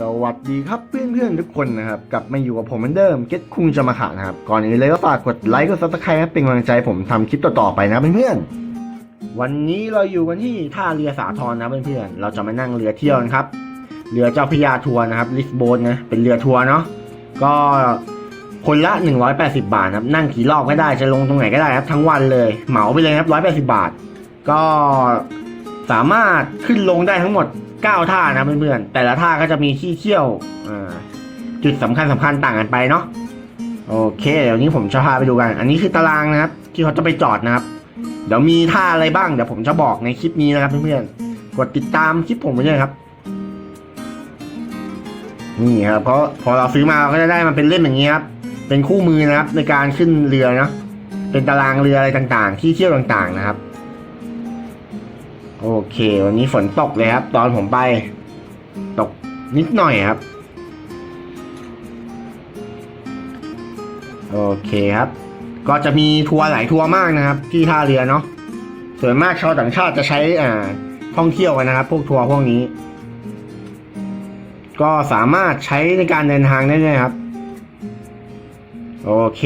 สวัสดีครับเพื่อนๆทุกคนนะครับกลับมาอยู่กับผมเหมือนเดิมเก็ตคุงจะมาขานะครับ ก่อนอื่นเลยก็ฝากกดไลค์กดซับสไครต์เป็นกำลังใจผมทำคลิปต่อๆไปนะเพื่อนๆวันนี้เราอยู่กันที่ท่าเรือสาทรนะเพื่อนๆเราจะมานั่งเรือเที่ยวกันครับ เรือเจ้าพระยาทัวร์นะครับลิสโบนนะเป็นเรือทัวร์เนาะก็คนละ 180 บาทครับนั่งกี่รอบก็ได้จะลงตรงไหนก็ได้ครับทั้งวันเลยเหมาไปเลยครับ180 บาท ก็สามารถขึ้นลงได้ทั้งหมด 9 ท่านะเพื่อนๆ แต่ละท่าก็จะมีที่เที่ยวจุดสำคัญสำคัญต่างกันไปเนาะโอเค เดี๋ยวนี้ผมจะพาไปดูกัน อันนี้คือตารางนะครับ ที่เขาจะไปจอดนะครับ เดี๋ยวมีท่าอะไรบ้างเดี๋ยวผมจะบอกในคลิปนี้นะครับเพื่อนๆกดติดตามคลิปผมไปเลยครับ นี่ครับเพราะพอเราซื้อมาเราก็จะได้มันเป็นเล่มอย่างนี้ครับเป็นคู่มือนะครับในการขึ้นเรือเนาะเป็นตารางเรืออะไรต่างๆ ที่เที่ยวต่างๆนะครับ โอเค วันนี้ฝนตกเลยครับ ตอนผมไป ตกนิดหน่อยครับ โอเคครับ ก็จะมีทัวร์หลายทัวร์มากนะครับ ที่ท่าเรือเนาะส่วนมากชาวต่างชาติจะใช้อ่าท่องเที่ยวกันนะครับ พวกทัวร์พวกนี้ ก็สามารถใช้ในการเดินทางได้เลยครับ โอเค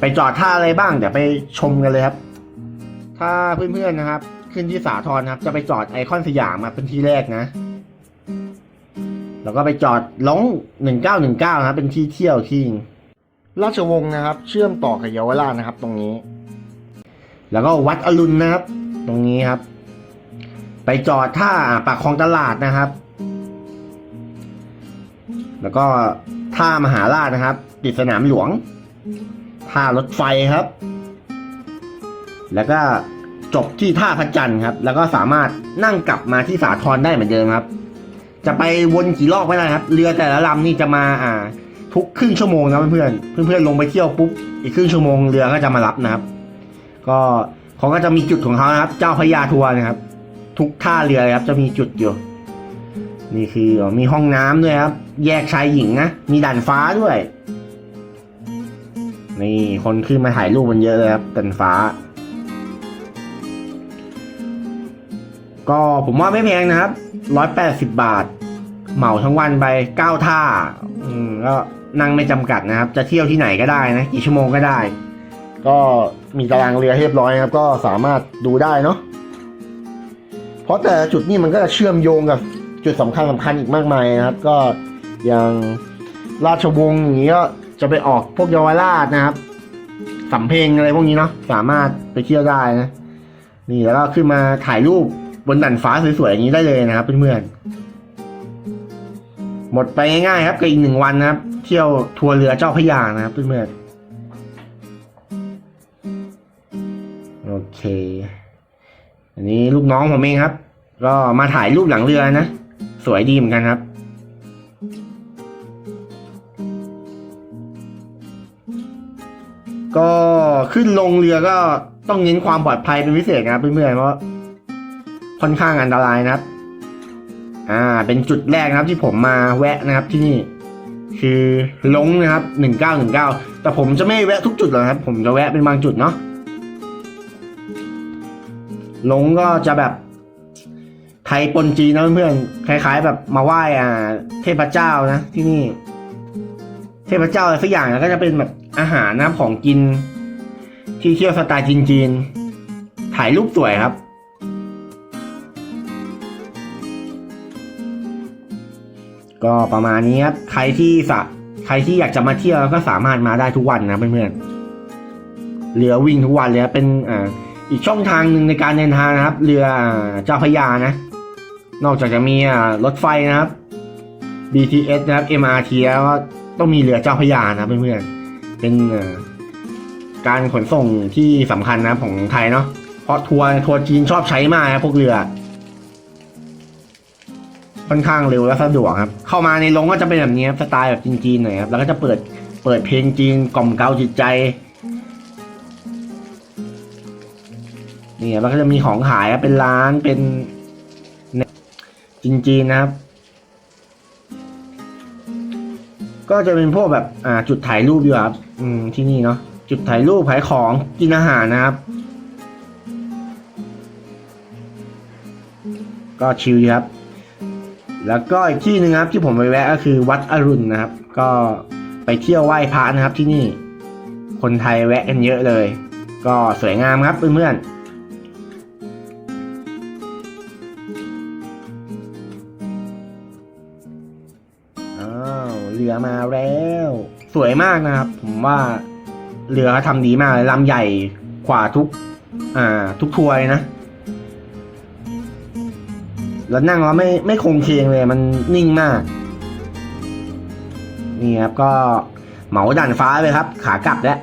ไปจอดท่าอะไรบ้างเดี๋ยวไปชมกันเลยครับ ถ้าเพื่อนๆนะครับ ขึ้นที่สาทรนะครับ จะไปจอดไอคอนสยามมาเป็นที่แรกนะ แล้วก็ไปจอดลงหนึ่งเก้าหนึ่งเก้านะครับเป็นที่เที่ยวที่ราชวงศ์นะครับ เชื่อมต่อกับเยาวราชนะครับ ตรงนี้ แล้วก็วัดอรุณนะครับ ตรงนี้ครับ ไปจอดท่าปากคลองตลาดนะครับ แล้วก็ท่ามหาราชนะครับ ติดสนามหลวงท่ารถไฟครับ แล้วก็ จบที่ท่าพระจันทร์ครับ แล้วก็สามารถนั่งกลับมาที่สาทรได้เหมือนเดิมครับ จะไปวนกี่รอบก็ได้ครับ เรือแต่ละลำนี่จะมาอ่า ทุกครึ่งชั่วโมงนะเพื่อนเพื่อนๆลงไปเที่ยวปุ๊บอีกครึ่งชั่วโมงเรือก็จะมารับนะครับ ก็เขาก็จะมีจุดของเขานะครับ เจ้าพระยาทัวร์นะครับ ทุกท่าเรือครับ จะมีจุดอยู่ นี่คือมีห้องน้ำด้วยครับ แยกชายหญิงนะมีด่านฟ้าด้วย นี่คนขึ้นมาถ่ายรูปมันเยอะเลยครับด่านฟ้า ก็ผมว่าไม่แพงนะครับร้อยแปดสิบบาท เหมาทั้งวันไปเก้าท่า อืมก็นั่งไม่จำกัดนะครับ จะเที่ยวที่ไหนก็ได้นะ กี่ชั่วโมงก็ได้ ก็มีตารางเรือเรียบร้อยนะครับ ก็สามารถดูได้เนาะเพราะแต่จุดนี่มันก็จะเชื่อมโยงกับจุดสำคัญสำคัญอีกมากมายนะครับ ก็อย่างราชวงศ์อย่างนี้ก็จะไปออกพวกเยาวราชนะครับสำเพ็งอะไรพวกนี้เนาะสามารถไปเที่ยวได้นะ นี่แล้วก็ขึ้นมาถ่ายรูป บนด่นฟ้าสวยๆอย่างนี้ได้เลยนะครับเพื่อนๆหมดไปง่ายๆครับกับอีกหนึ่งวันนะครับ เที่ยวทัวร์เรือเจ้าพระยานะครับเพื่อนๆโอเค อันนี้ลูกน้องผมเองครับ ก็มาถ่ายรูปหลังเรือนะ สวยดีเหมือนกันครับก็ขึ้นลงเรือก็ต้องเน้นความปลอดภัยเป็นพิเศษนะครับเพื่อนๆเพราะ ค่อนข้างอันตรายนะครับ อ่า เป็นจุดแรกนะครับที่ผมมาแวะนะครับที่นี่ คือลงนะครับหนึ่งเก้าหนึ่งเก้าแต่ผมจะไม่แวะทุกจุดหรอกครับ ผมจะแวะเป็นบางจุดเนาะลงก็จะแบบไทยปนจีนนะเพื่อนคล้าย ๆ แบบมาไหว้อ่า เทพเจ้านะ ที่นี่ เทพเจ้าอะไรสักอย่างแล้วก็จะเป็นแบบอาหารนะของกิน ที่เที่ยวสไตล์จีนๆถ่ายรูปสวยครับ ก็ประมาณนี้ครับใครที่สะใครที่อยากจะมาเที่ยวก็สามารถมาได้ทุกวันนะเพื่อนๆเรือวิ่งทุกวันเลยเป็นอ่าอีกช่องทางหนึ่งในการเดินทางนะครับ เรือเจ้าพยานะ นอกจากจะมีรถไฟนะครับ BTS นะครับ MRT แล้วก็ต้องมีเรือเจ้าพยานะเพื่อนๆเป็นการขนส่งที่สำคัญนะของไทยเนาะเพราะทัวร์ทัวร์จีนชอบใช้มากนะพวกเรือ ค่อนข้างเร็วและสะดวกครับ เข้ามาในโรงก็จะเป็นแบบนี้ครับสไตล์แบบจีนๆหน่อยครับแล้วก็จะเปิดเปิดเพลงจีนกล่อมเกลาจิตใจนี่แล้วก็จะมีของขายครับเป็นร้านเป็นจีนๆนะครับ ก็จะเป็นพวกแบบอ่าจุดถ่ายรูปอยู่ครับอืมที่นี่เนาะจุดถ่ายรูปขายของกินอาหารนะครับ ก็ชิลครับ แล้วก็อีกที่หนึ่งครับที่ผมไปแวะก็คือวัดอรุณนะครับ ก็ไปเที่ยวไหว้พระนะครับที่นี่ คนไทยแวะกันเยอะเลย ก็สวยงามครับเพื่อนๆอ้าวเรือมาแล้ว สวยมากนะครับ ผมว่าเรือเขาทำดีมากเลยลำใหญ่กว่าทุก อ่า ทุกทัวร์เลยนะ แล้วนั่งแล้วไม่ไม่คงเคงเลยมันนิ่งมาก นี่ครับก็เหมาด่านฟ้าเลยครับ ขากลับแล้ว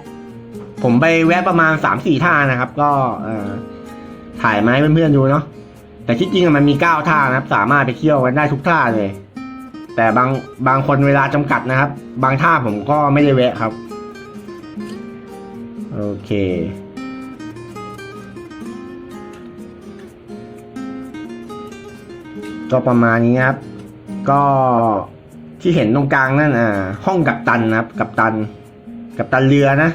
ผมไปแวะประมาณสามสี่ท่านะครับ ก็ถ่ายมาให้เพื่อนๆดูเนาะแต่ที่จริงมันมีเก้าท่านะครับ สามารถไปเที่ยวกันได้ทุกท่าเลย แต่บางบางคนเวลาจำกัดนะครับ บางท่าผมก็ไม่ได้แวะครับ โอเค ก็ประมาณนี้ครับ ก็ที่เห็นตรงกลางนั่นอ่าห้องกัปตันนะครับ กัปตัน กัปตันเรือนะ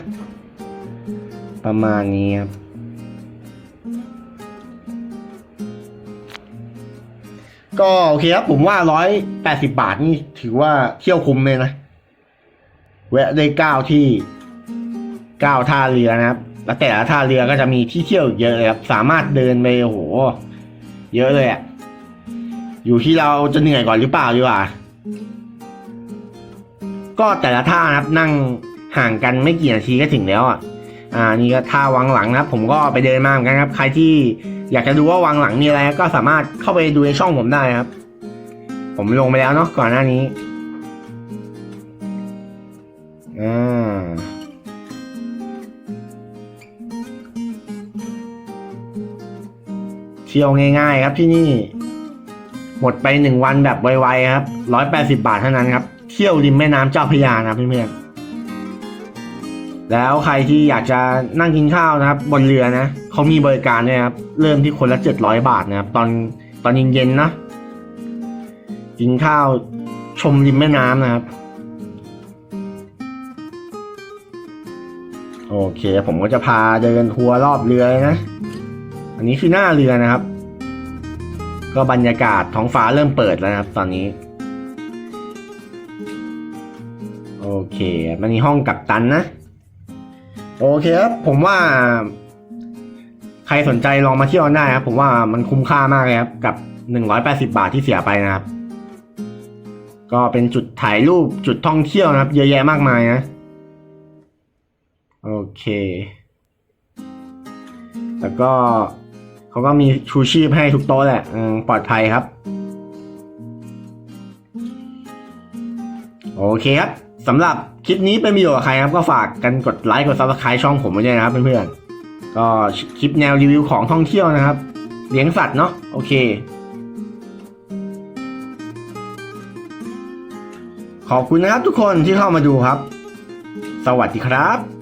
ประมาณนี้ครับก็โอเคครับผมว่าร้อยแปดสิบาทนี่ถือว่าเที่ยวคุ้มเลยนะแวะได้เก้าที่เก้าท่าเรือนะครับ แล้วแต่ละท่าเรือก็จะมีที่เที่ยวเยอะเลยครับ สามารถเดินไปโอ้โหเยอะเลยอะ อยู่ที่เราจะเหนื่อยก่อนหรือเปล่าดีกว่า ก็แต่ละท่านะครับนั่งห่างกันไม่กี่นาทีก็ถึงแล้วอะ อ่า นี่ก็ท่าวังหลังนะครับ ผมก็ไปเดินมาเหมือนกันครับ ใครที่อยากจะดูว่าวังหลังมีอะไรก็สามารถเข้าไปดูในช่องผมได้ครับ ผมลงไปแล้วเนาะก่อนหน้านี้ อ่าเที่ยวง่ายๆครับที่นี่ หมดไปหนึ่งวันแบบไวๆครับร้อยแปดสิบาทเท่านั้นครับ เที่ยวริมแม่น้ำเจ้าพระยานะเพื่อนๆแล้วใครที่อยากจะนั่งกินข้าวนะครับ บนเรือนะเขามีบริการด้วยครับ เริ่มที่คนละเจ็ดร้อยบาทนะครับ ตอนตอนเย็นๆนะ กินข้าวชมริมแม่น้ำนะครับ โอเค ผมก็จะพาเดินทัวร์รอบเรือนะ อันนี้คือหน้าเรือนะครับ ก็บรรยากาศท้องฟ้าเริ่มเปิดแล้วนะครับ ตอนนี้ โอเค มันมีห้องกัปตันนะ โอเคครับ ผมว่า ใครสนใจลองมาเที่ยวนได้ครับ ผมว่ามันคุ้มค่ามากเลยครับ กับหนึ่งร้อยแปดสิบาทที่เสียไปนะครับ ก็เป็นจุดถ่ายรูปจุดท่องเที่ยวนะครับ เยอะแยะมากมายนะ โอเค แล้วก็ เขาก็มีชูชีพให้ทุกโต๊ะแหละปลอดภัยครับ โอเคครับสำหรับคลิปนี้เป็นประโยชน์กับใครครับก็ฝากกันกดไลค์กด subscribe ช่องผมไว้ด้วยนะครับเพื่อนๆก็คลิปแนวรีวิวของท่องเที่ยวนะครับ เลี้ยงสัตว์เนาะโอเค ขอบคุณนะครับทุกคนที่เข้ามาดูครับ สวัสดีครับ